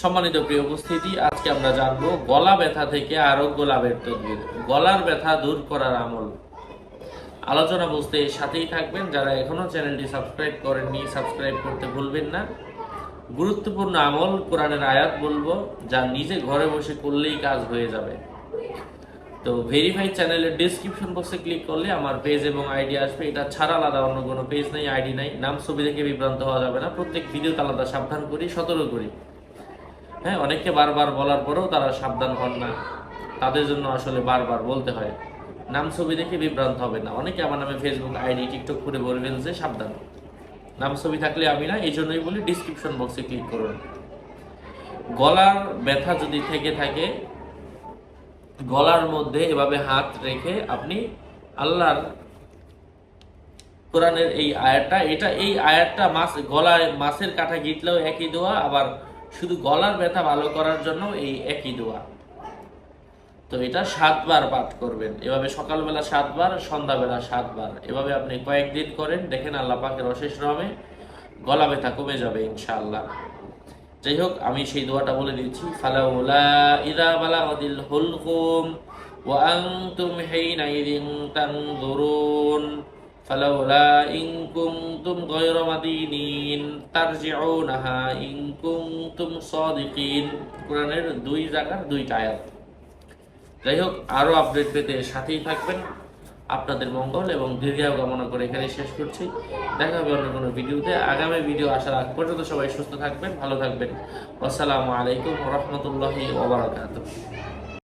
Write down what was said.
সম্মানিত প্রিয় উপস্থিতি, আজকে আমরা জানব গলা ব্যথা থেকে আরোগ্য লাভের তদবির, গলার ব্যথা দূর করার আমল। আলোচনা বুঝতে সাথেই থাকবেন, যারা এখনও চ্যানেলটি সাবস্ক্রাইব করেননি, সাবস্ক্রাইব করতে ভুলবেন না। গুরুত্বপূর্ণ আমল, কোরআনের আয়াত বলব, যা নিজে ঘরে বসে করলেই কাজ হয়ে যাবে। তো ভেরিফাই চ্যানেলের ডেসক্রিপশন বক্সে ক্লিক করলে আমার পেজ এবং আইডি আসবে। এটা ছাড়া আলাদা অন্য কোনো পেজ নেই আইডি নাই। নাম, ছবি দেখে বিভ্রান্ত হওয়া যাবে না। প্রত্যেক ভিডিওতে আলাদা সাবধান করি, সতর্ক করি। হ্যাঁ অনেককে বারবার বলার পরেও তারা সাবধান হন না। তাদের জন্য আসলে বারবার বলতে হয়, নাম ছবি দেখে বিভ্রান্ত হবে না। অনেকে আমার নামে ফেসবুক আইডি টিকটক করে বলবেন যে সাবধান। নাম ছবি থাকলে আমি না এই জন্যই বলি ডিসক্রিপশন বক্সে ক্লিক করুন। গলার ব্যথা যদি থেকে থাকে, গলার মধ্যে এভাবে হাত রেখে আপনি আল্লাহর কোরআনের এই আয়াতটা, এটা এই আয়াতটা মাছ, গলায় মাছের কাঁটা গিটলেও একই দোয়া, আবার শুধু গলার ব্যথা ভালো করার জন্য এই একই দোয়া। তো এটা সাতবার পাঠ করবেন। এভাবে সকালবেলা সাতবার, সন্ধ্যাবেলা সাতবার। এভাবে আপনি কয়েকদিন করেন, দেখেন আল্লাহ পাকের অশেষ রহমে গলা ব্যথা কমে যাবে ইনশাআল্লাহ। যাই হোক, আমি সেই দোয়াটা বলে দিচ্ছি। ফালাউলা ইদা ফালাউলা ইন কুনতুম গায়রা মাদিনিন তারজিউনাহা ইন কুনতুম সাদিকিন কোরআনের দুই জায়গার দুইটা আয়াত। যাই হোক আরও আপডেট পেতে সাথেই থাকবেন। আপনাদের মঙ্গল এবং দীর্ঘায়ু কামনা করে এখানে শেষ করছি। দেখা হবে অন্য কোনো ভিডিওতে। আগামী ভিডিও আসার আগ পর্যন্ত সবাই সুস্থ থাকবেন, ভালো থাকবেন। আসসালামু আলাইকুম রহমতুল্লাহি ওবরাকাতুহ